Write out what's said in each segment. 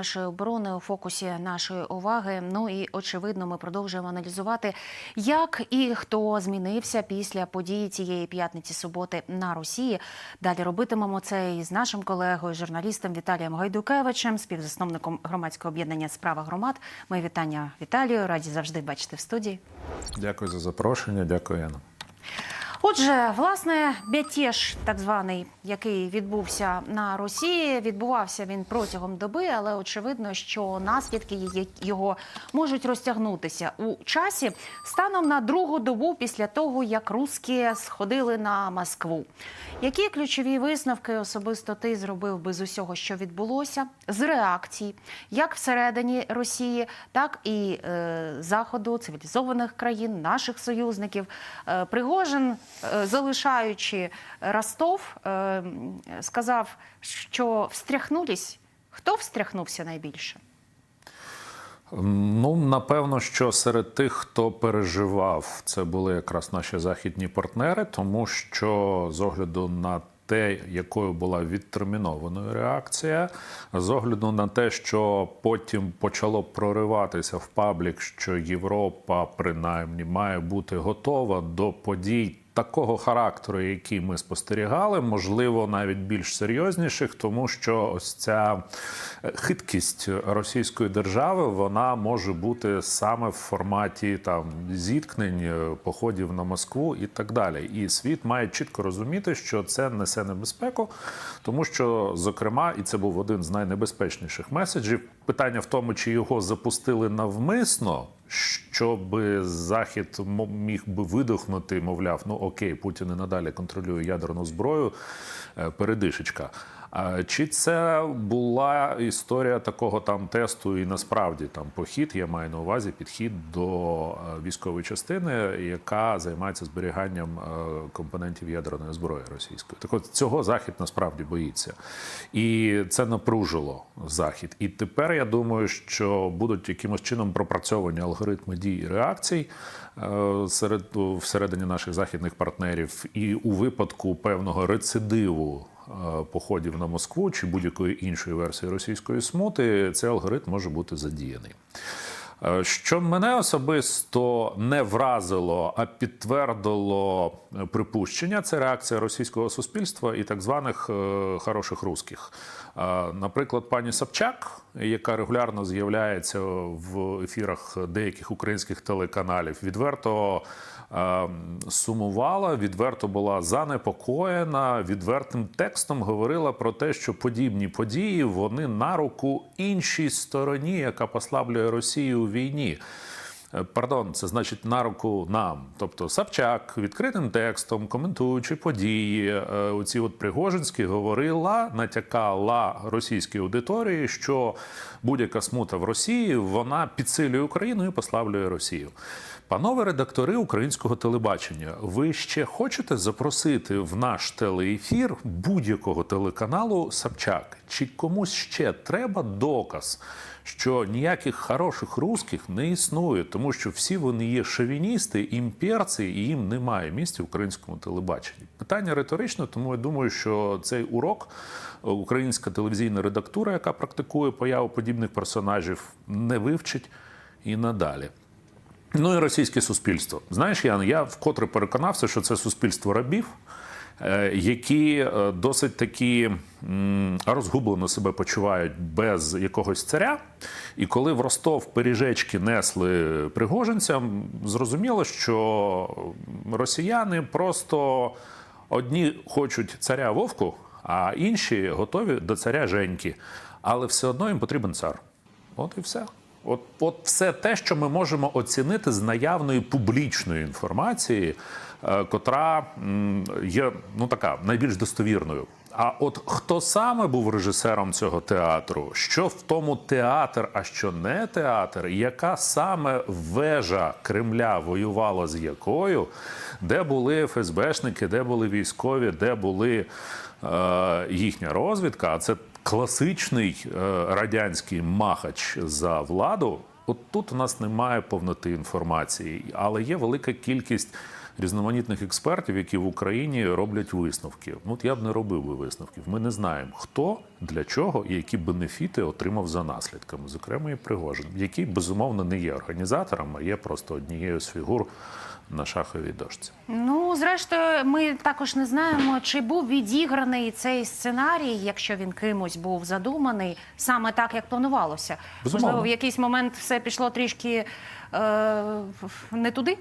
Нашої оборони у фокусі нашої уваги. Ну і очевидно, ми продовжуємо аналізувати, як і хто змінився після події цієї п'ятниці суботи на Росії. Далі робитимемо це із нашим колегою, журналістом Віталієм Гайдукевичем, співзасновником громадського об'єднання Справа громад. Ми вітання Віталію. Раді завжди бачити в студії. Дякую за запрошення. Дякую, Яна. Отже, власне, мятеж, так званий, який відбувся на Росії, відбувався він протягом доби, але очевидно, що наслідки його можуть розтягнутися у часі станом на другу добу після того, як русські сходили на Москву. Які ключові висновки особисто ти зробив би з усього, що відбулося, з реакцій, як всередині Росії, так і е, заходу цивілізованих країн, наших союзників. Е, Пригожин, е, залишаючи Ростов, е, сказав, що встряхнулись. Хто встряхнувся найбільше? Ну, напевно, що серед тих, хто переживав, це були якраз наші західні партнери, тому що з огляду на те, якою була відтермінованою реакція, з огляду на те, що потім почало прориватися в паблік, що Європа принаймні має бути готова до подій. Такого характеру, який ми спостерігали, можливо, навіть більш серйозніших, тому що ось ця хиткість російської держави вона може бути саме в форматі там зіткнень, походів на Москву і так далі. І світ має чітко розуміти, що це несе небезпеку, тому що, зокрема, і це був один з найнебезпечніших меседжів. Питання в тому, чи його запустили навмисно. Щоб захід міг би видохнути, мовляв, ну окей, Путін і надалі контролює ядерну зброю, е, передишечка. Чи це була історія такого там тесту, і насправді там похід, я маю на увазі підхід до е, військової частини, яка займається зберіганням е, компонентів ядерної зброї російської? Так от цього захід насправді боїться, і це напружило захід. І тепер я думаю, що будуть якимось чином пропрацьовані алгоритми дій і реакцій е, серед всередині наших західних партнерів, і у випадку певного рецидиву походів на Москву чи будь-якої іншої версії російської смути, цей алгоритм може бути задіяний. Е, Що мене особисто не вразило, а підтвердило е, припущення, це реакція російського суспільства і так званих е, хороших русських. Наприклад, пані Собчак, яка регулярно з'являється в ефірах деяких українських телеканалів, відверто сумувала, відверто була занепокоєна, відвертим текстом говорила про те, що подібні події вони на руку іншій стороні, яка послаблює Росію війні. Е, Пардон, це значить на руку нам. Тобто Собчак відкритим текстом, коментуючи події, е, оці от Пригожинські говорила, натякала російській аудиторії, що будь-яка смута в Росії вона підсилює Україну і послаблює Росію. Панове редактори українського телебачення, ви ще хочете запросити в наш телеефір будь-якого телеканалу Собчак? Чи комусь ще треба доказ, що ніяких хороших русських не існує, тому що всі вони є шовіністи, імперці, і їм немає місця в українському телебаченні? Питання риторичне, тому я думаю, що цей урок е, українська телевізійна редактура, яка практикує появу подібних персонажів, не вивчить і надалі. Ну і російське суспільство. Знаєш, Ян, я вкотре переконався, що це суспільство рабів, е, які е, досить такі розгублено себе почувають без якогось царя. І коли в Ростов пиріжечки несли пригожинцям, зрозуміло, що росіяни просто одні хочуть царя Вовку, а інші готові до царя Женьки. Але все одно їм потрібен цар. От і все. От, от все те, що ми можемо оцінити з наявної публічної інформації, е, котра м, є ну така найбільш достовірною. А от хто саме був режисером цього театру? Що в тому театр, а що не театр? Яка саме вежа Кремля воювала з якою? Де були ФСБшники, де були військові, де були їхня розвідка? А це класичний е, радянський махач за владу. От тут у нас немає повноти інформації, але є велика кількість різноманітних експертів, які в Україні роблять висновки. От я б не робив би висновків. Ми не знаємо, хто для чого і які бенефіти отримав за наслідками, зокрема і Пригожин, який безумовно не є організатором, а є просто однією з фігур на шаховій дошці. Ну, зрештою, ми також не знаємо, чи був відіграний цей сценарій, якщо він кимось був задуманий, саме так, як планувалося. Безумовно. Можливо, в якийсь момент все пішло трішки е, не туди.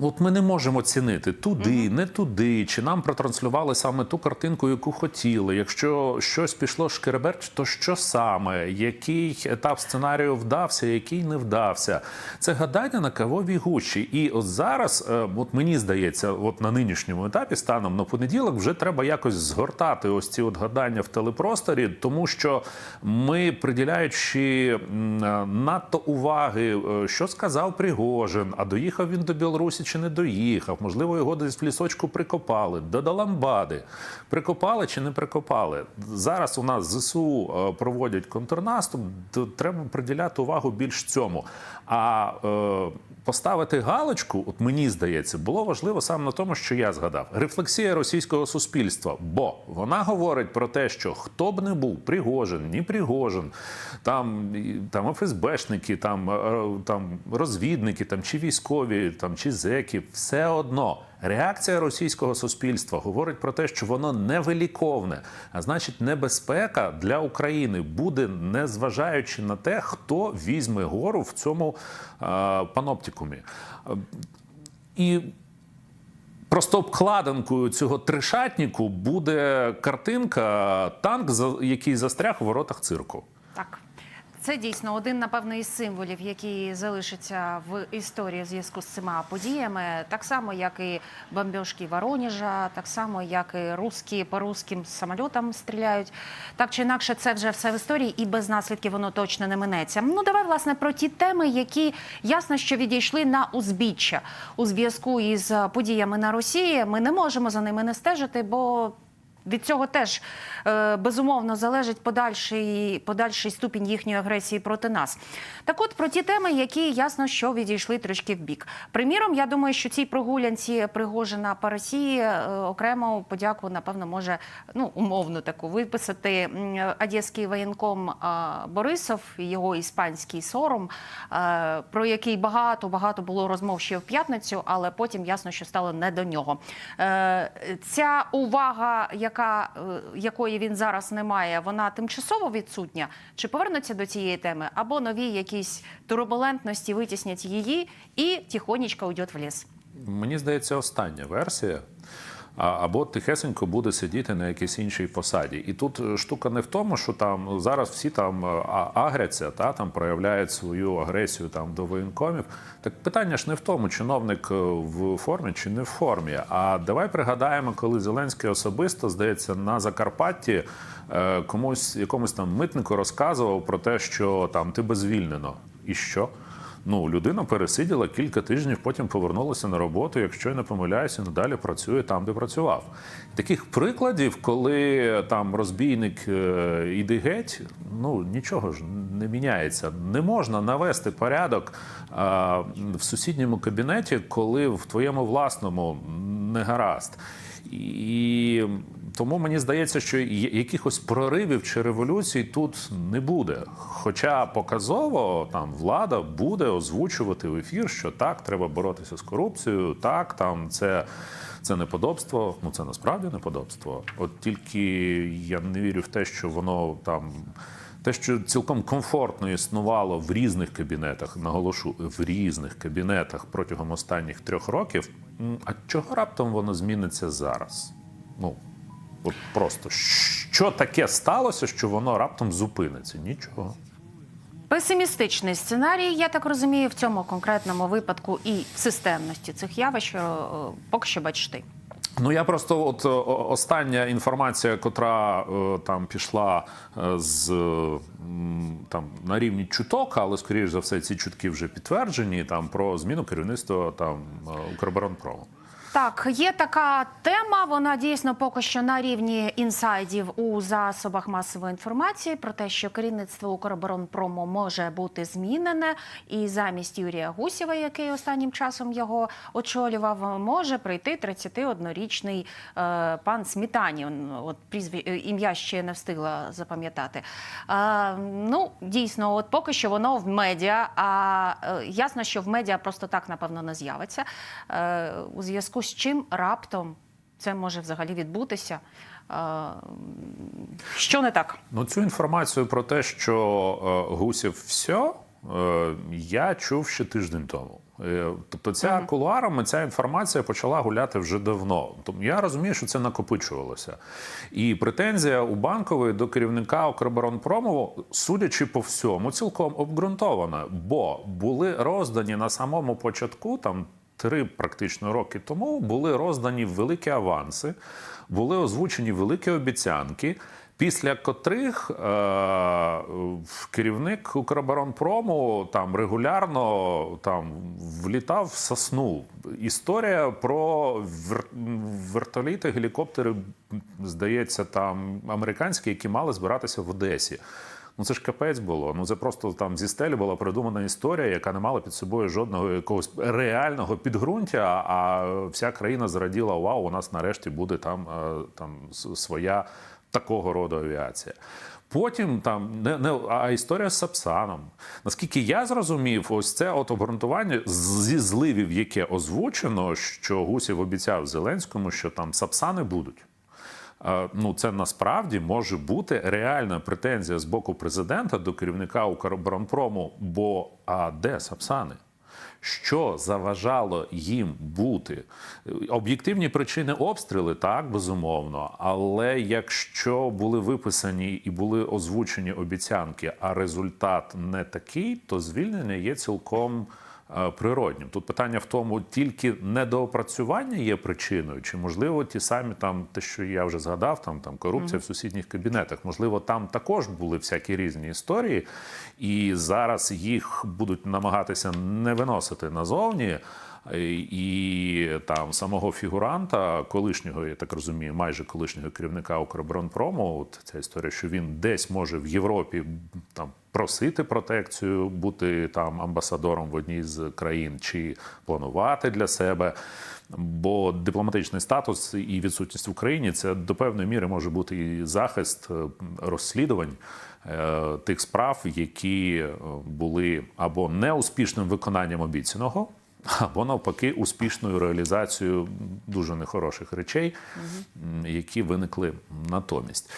От ми не можемо цінити туди, не туди, чи нам протранслювали саме ту картинку, яку хотіли. Якщо щось пішло шкереберч, то що саме? Який етап сценарію вдався, який не вдався? Це гадання на кавовій гущі. І от зараз, е, от мені здається, от на нинішньому етапі, станом на понеділок, вже треба якось згортати ось ці от гадання в телепросторі, тому що ми, приділяючи е, надто уваги, е, що сказав Пригожин, а доїхав він до Білорусі чи не доїхав, можливо, його десь в лісочку прикопали, до Даламбади. Прикопали чи не прикопали? Зараз у нас ЗСУ е, проводять контрнаступ, треба приділяти увагу більш цьому. А е, поставити галочку, от мені здається, було важливо саме на тому, що я згадав. Рефлексія російського суспільства, бо вона говорить про те, що хто б не був Пригожин, ні Пригожин, там, там ФСБшники, там, е, там розвідники, там чи військові, там чи зеки, все одно. Реакція російського суспільства говорить про те, що воно невиліковне, а значить, небезпека для України буде, незважаючи на те, хто візьме гору в цьому е, паноптикумі. І Просто обкладинкою цього тришатніку буде картинка танк, який застряг у воротах цирку. Так. Це дійсно один, напевно, із символів, який залишиться в історії в зв'язку з цими подіями. Так само, як і бомбіжки Воронежа, так само, як і русські по русським самольотам стріляють. Так чи інакше, це вже все в історії, і без наслідків воно точно не минеться. Ну, давай, власне, про ті теми, які ясно, що відійшли на узбіччя у зв'язку із подіями на Росії. Ми не можемо за ними не стежити, бо від цього теж е, безумовно залежить подальший, подальший ступінь їхньої агресії проти нас. Так от про ті теми, які ясно, що відійшли трішки в бік. Приміром, я думаю, що цій прогулянці Пригожина по Росії е, окремо подяку, напевно, може ну умовно таку виписати одеський воєнком е, Борисов, його іспанський сором, про який багато багато було розмов ще в п'ятницю, але потім ясно, що стало не до нього. Ця увага, яка, е, якої він зараз не має, вона тимчасово відсутня. Чи повернуться до цієї теми, або нові якісь турбулентності витіснять її і тихонечко уйде в ліс. Мені здається, остання версія. Або тихесенько буде сидіти на якійсь іншій посаді. І тут е, штука не в тому, що там зараз всі там е, агряться, та там проявляють свою агресію там до воєнкомів. Так питання ж не в тому, чиновник е, в формі чи не в формі. А давай пригадаємо, коли Зеленський особисто здається на Закарпатті комусь якомусь там митнику розказував про те, що там тебе звільнено. І що? Ну, людина пересиділа кілька тижнів, потім повернулася на роботу. Якщо я не помиляюся, надалі працює там, де працював. Таких прикладів, коли там розбійник е, іде геть, ну нічого ж не міняється. Не можна навести порядок е, в сусідньому кабінеті, коли в твоєму власному не гаразд. І тому мені здається, що якихось проривів чи революцій тут не буде. Хоча показово там влада буде озвучувати в ефір, що так, треба боротися з корупцією, так, там це, це неподобство. Ну це насправді неподобство. От тільки я не вірю в те, що воно там. Те, що цілком комфортно існувало в різних кабінетах, наголошу в різних кабінетах протягом останніх трьох років. А чого раптом воно зміниться зараз? Ну от просто що таке сталося, що воно раптом зупиниться? Нічого. Песимістичний сценарій, я так розумію, в цьому конкретному випадку і системності цих явищ е, поки що бачиш ти. Ну я просто от остання інформація, котра е, там пішла е, з там на рівні чуток, але скоріш за все ці чутки вже підтверджені. Там про зміну керівництва там е, Укроборонпрому. Так, є така тема. Вона дійсно поки що на рівні інсайдів у засобах масової інформації про те, що керівництво Укроборонпрому може бути змінене, і замість Юрія Гусєва, який останнім часом його очолював, може прийти 31-річний е, пан Смітанін. От прізві е, ім'я ще не встигла запам'ятати. Е, ну дійсно, от поки що воно в медіа. А е, ясно, що в медіа просто так напевно не з'явиться. Е, у зв'язку з чим раптом це може взагалі відбутися. Е, що не так? Ну, цю інформацію про те, що е, Гусів все, я чув ще тиждень тому. Е, Тобто, ця кулуарами ця інформація почала гуляти вже давно. Тому я розумію, що це накопичувалося. І претензія у банкової до керівника Укроборонпрому, судячи по всьому, цілком обґрунтована, бо були роздані на самому початку там. Три практично роки тому були роздані великі аванси, були озвучені великі обіцянки, після котрих е- керівник Укроборонпрому там регулярно там влітав в сосну. Історія про вер- вертоліти, гелікоптери, здається, там американські, які мали збиратися в Одесі. Ну це ж капець було. Ну це просто там зі стелі була придумана історія, яка не мала під собою жодного якогось реального підґрунтя. А вся країна зраділа: вау, у нас нарешті буде там, е, там своя такого роду авіація. Потім там не, не а історія з Сапсаном. Наскільки я зрозумів, ось це от обґрунтування зі зливів, яке озвучено, що Гусів обіцяв Зеленському, що там Сапсани будуть. Ну, це насправді може бути реальна претензія з боку президента до керівника Укроборонпрому. Бо а де Сапсани? Що заважало їм бути? Об'єктивні причини обстріли, так, безумовно. Але якщо були виписані і були озвучені обіцянки, а результат не такий, то звільнення є цілком природнім. Тут питання в тому, тільки недоопрацювання є причиною, чи можливо ті самі там, те, що я вже згадав, там там корупція в сусідніх кабінетах. Можливо, там також були всякі різні історії, і зараз їх будуть намагатися не виносити назовні. І там самого фігуранта, колишнього, я так розумію, майже колишнього керівника Укроборонпрому, от ця історія, що він десь може в Європі там просити протекцію, бути там амбасадором в одній з країн, чи планувати для себе. Бо дипломатичний статус і відсутність в Україні це до певної міри може бути і захист е, розслідувань е, тих справ, які е, були або неуспішним виконанням обіцяного, або навпаки успішною реалізацією дуже нехороших речей, які виникли натомість.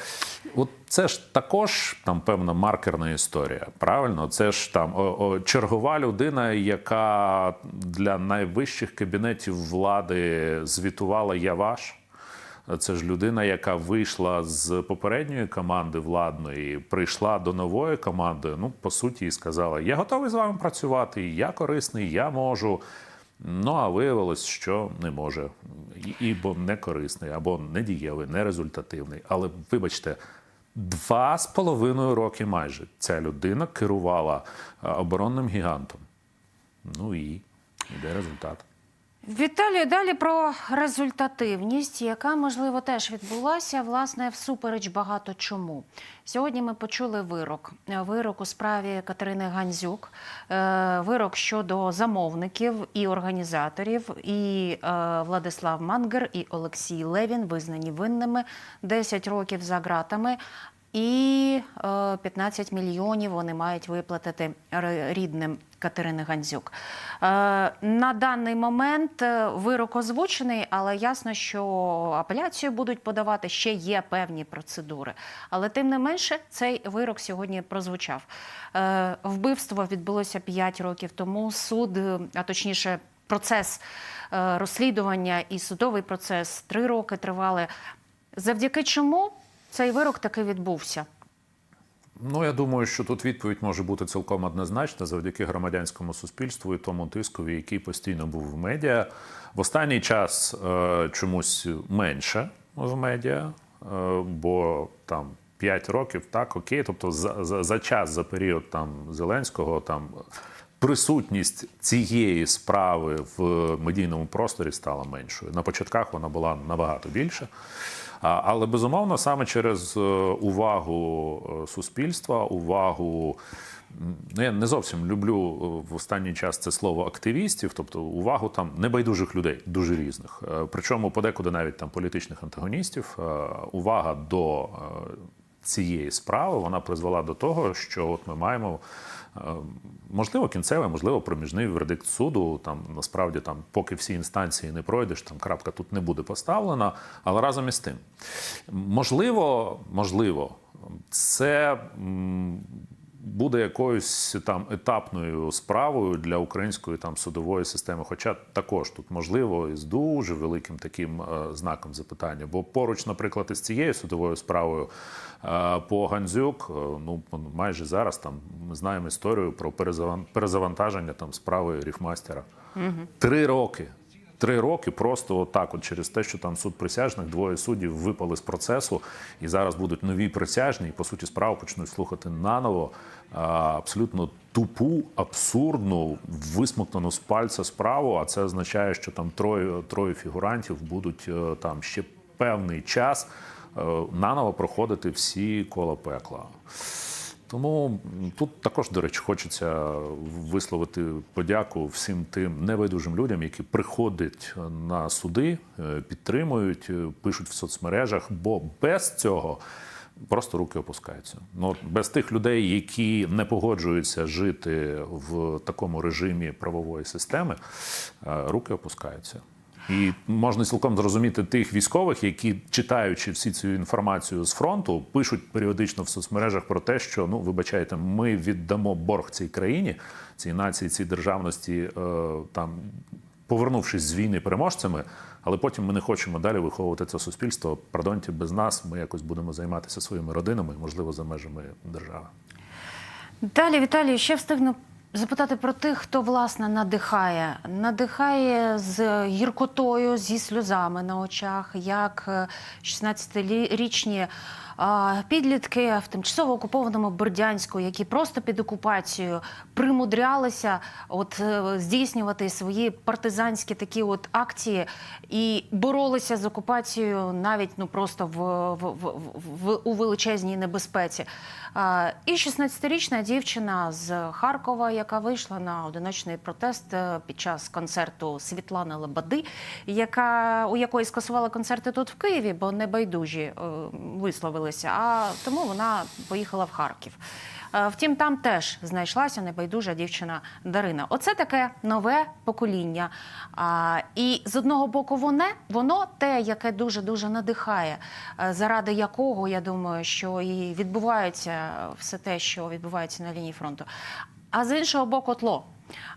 От це ж також там певна маркерна історія. Правильно, це ж там о, о, чергова людина, яка для найвищих кабінетів влади звітувала я ваш. Це ж людина, яка вийшла з попередньої команди владної, прийшла до нової команди. Ну, по суті, і сказала: Я готовий з вами працювати, я корисний, я можу. Ну а виявилось, що не може, І- і бо не корисний, або не дієвий, не результативний. Але вибачте, два з половиною роки майже ця людина керувала оборонним гігантом. Ну і іде результат. Віталію, далі про результативність, яка можливо теж відбулася власне всупереч багато чому. Сьогодні ми почули вирок. Вирок у справі Катерини Гандзюк, е, вирок щодо замовників і організаторів. І е, Владислав Мангер і Олексій Левін визнані винними 10 років за ґратами. І е, 15 мільйонів вони мають виплатити рідним Катерини Гандзюк. Е, на даний момент е, вирок озвучений, але ясно, що апеляцію будуть подавати ще є певні процедури. Але тим не менше, цей вирок сьогодні прозвучав. Е, вбивство відбулося 5 років тому. Суд, е, а точніше, процес е, розслідування і судовий процес 3 роки тривали. Завдяки чому цей вирок таки відбувся? Ну, я думаю, що тут відповідь може бути цілком однозначна завдяки громадянському суспільству і тому тискові, який постійно був в медіа. В останній час е, чомусь менше в медіа, е, бо там 5 років, так, окей. Тобто за, за, за час, за період там Зеленського, там присутність цієї справи в медійному просторі стала меншою. На початках вона була набагато більша. Але безумовно, саме через е, увагу е, суспільства, увагу. Ну, я не зовсім люблю е, в останній час це слово активістів, тобто увагу там небайдужих людей, дуже різних. Причому подекуди навіть там політичних антагоністів. Увага до цієї справи вона призвела до того, що от ми маємо. е, Можливо, кінцевий, можливо, проміжний вердикт суду. Там насправді там, поки всі інстанції не пройдеш, там крапка тут не буде поставлена. Але разом із тим, можливо, можливо, це буде якоюсь там етапною справою для української там судової системи. Хоча також тут можливо і з дуже великим таким е, знаком запитання. Бо поруч, наприклад, із цією судовою справою е, по Гандзюк, е, ну майже зараз там ми знаємо історію про перезавантаження там справи ріфмастера. Три роки. Три роки просто отак, от через те, що там суд присяжних, двоє суддів випали з процесу, і зараз будуть нові присяжні, і по суті справу почнуть слухати наново. Абсолютно тупу, абсурдну, висмоктану з пальця справу. А це означає, що там троє, троє фігурантів будуть е, там ще певний час е, наново проходити всі кола пекла. Тому тут також, до речі, хочеться висловити подяку всім тим небайдужим людям, які приходять на суди, е, підтримують, е, пишуть в соцмережах, бо без цього просто руки опускаються. Ну, без тих людей, які не погоджуються жити в такому режимі правової системи, е, руки опускаються. І можна цілком зрозуміти тих військових, які читаючи всі цю інформацію з фронту, пишуть періодично в соцмережах про те, що ну вибачайте, ми віддамо борг цій країні, цій нації, цій державності, е, там повернувшись з війни переможцями, але потім ми не хочемо далі виховувати це суспільство. Пардонте, без нас ми якось будемо займатися своїми родинами, можливо, за межами держави. Далі, Віталій, ще встигну запитати про тих, хто власне надихає. Надихає з гіркотою, зі сльозами на очах, як е, 16-річні а, підлітки в тимчасово окупованому Бердянську, які просто під окупацією примудрялися от е, здійснювати свої партизанські такі от акції і боролися з окупацією навіть ну просто в, в, в, в у величезній небезпеці. І 16-річна дівчина з Харкова, яка вийшла на одиночний протест е, під час концерту Світлани Лободи, яка у якої скасували концерти тут в Києві, бо небайдужі е, висловилися. А тому вона поїхала в Харків. Е, Втім, там теж знайшлася небайдужа дівчина Дарина. Оце таке нове покоління. І з одного боку, воно, воно те, яке дуже дуже надихає, е, заради якого я думаю, що і відбувається все те, що відбувається на лінії фронту. А з іншого боку, тло.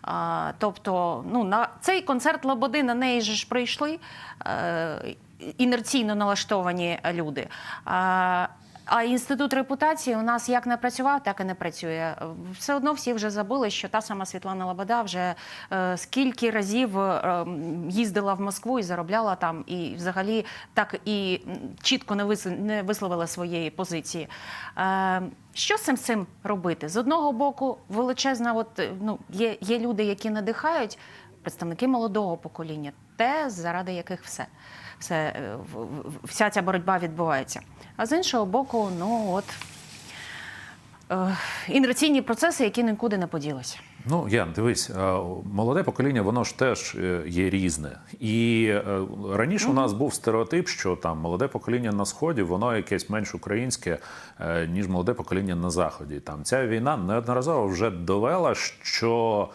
А, тобто, ну на цей концерт Лободи на неї ж прийшли е, інерційно налаштовані люди. А, а інститут репутації у нас як не працював, так і не працює. Все одно всі вже забули, що та сама Світлана Лобода вже е, скільки разів е, їздила в Москву і заробляла там, і взагалі так і чітко не, вис, не висловила своєї позиції. Е, що з цим цим робити? З одного боку, величезна, от е, ну є, є люди, які надихають, представники молодого покоління, те, заради яких все. Все, е, вся ця боротьба відбувається. А з іншого боку, ну от е, інерційні процеси, які нікуди не поділися. Ну, Ян, дивись, е, молоде покоління, воно ж теж є різне. І раніше у нас був стереотип, що там молоде покоління на сході, воно якесь менш українське, ніж молоде покоління на заході. Там ця війна неодноразово вже довела, що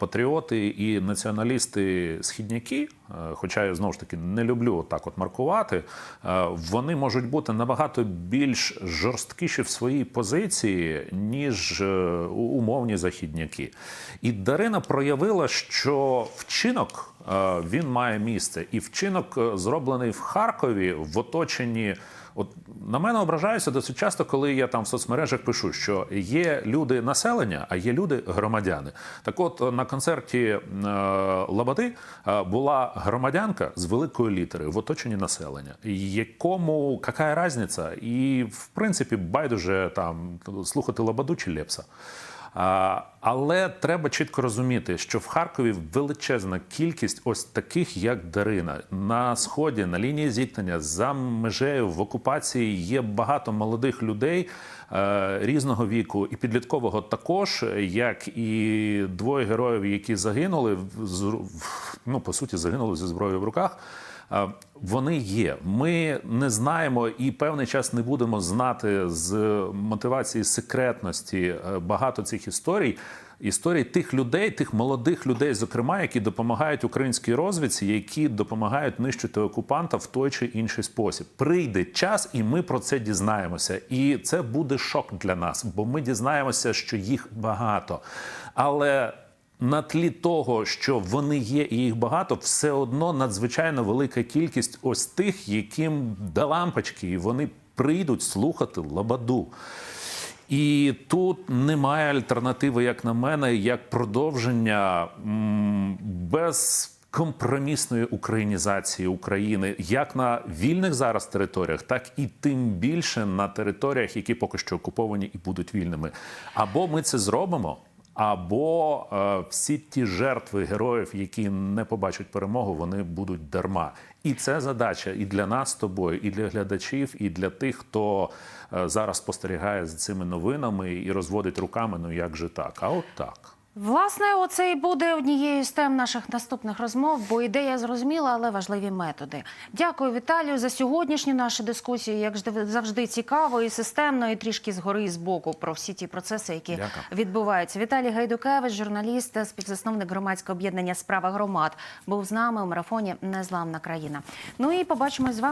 патріоти і націоналісти східняки, е, хоча я знову ж таки не люблю так от маркувати, е, вони можуть бути набагато більш жорсткіші в своїй позиції, ніж е, умовні західняки. І Дарина проявила, що вчинок е, він має місце, і вчинок е, зроблений в Харкові в оточенні. От на мене ображаються досить часто, коли я там в соцмережах пишу, що є люди населення, а є люди громадяни. Так, от на концерті е, Лободи е, була громадянка з великої літери в оточенні населення, якому яка різниця, і в принципі байдуже там слухати Лободу чи Лепса. Але треба чітко розуміти, що в Харкові величезна кількість ось таких, як Дарина. На сході, на лінії зіткнення, за межею в окупації є багато молодих людей е, різного віку і підліткового також, як і двоє героїв, які загинули ну по суті загинули зі зброєю в руках. Вони є. Ми не знаємо і певний час не будемо знати з мотивації секретності е, багато цих історій. Історій тих людей, тих молодих людей, зокрема, які допомагають українській розвідці, які допомагають нищити окупанта в той чи інший спосіб. Прийде час, і ми про це дізнаємося. І це буде шок для нас, бо ми дізнаємося, що їх багато. Але на тлі того, що вони є і їх багато, все одно надзвичайно велика кількість ось тих, яким до лампочки, і вони прийдуть слухати лабаду. І тут немає альтернативи, як на мене, як продовження м, безкомпромісної українізації України як на вільних зараз територіях, так і тим більше на територіях, які поки що окуповані і будуть вільними. Або ми це зробимо. Або е, всі ті жертви героїв, які не побачать перемогу, вони будуть дарма. І це задача і для нас з тобою, і для глядачів, і для тих, хто е, зараз спостерігає за цими новинами і розводить руками. Ну як же так? А от так. Власне, оце і буде однією з тем наших наступних розмов, бо ідея зрозуміла, але важливі методи. Дякую, Віталію, за сьогоднішню нашу дискусію. Як завжди цікаво і системно, і трішки згори і збоку про всі ті процеси, які Дякую. відбуваються. Віталій Гайдукевич, журналіст, співзасновник громадського об'єднання Справа громад, був з нами у марафоні Незламна країна. Ну і побачимось з вами.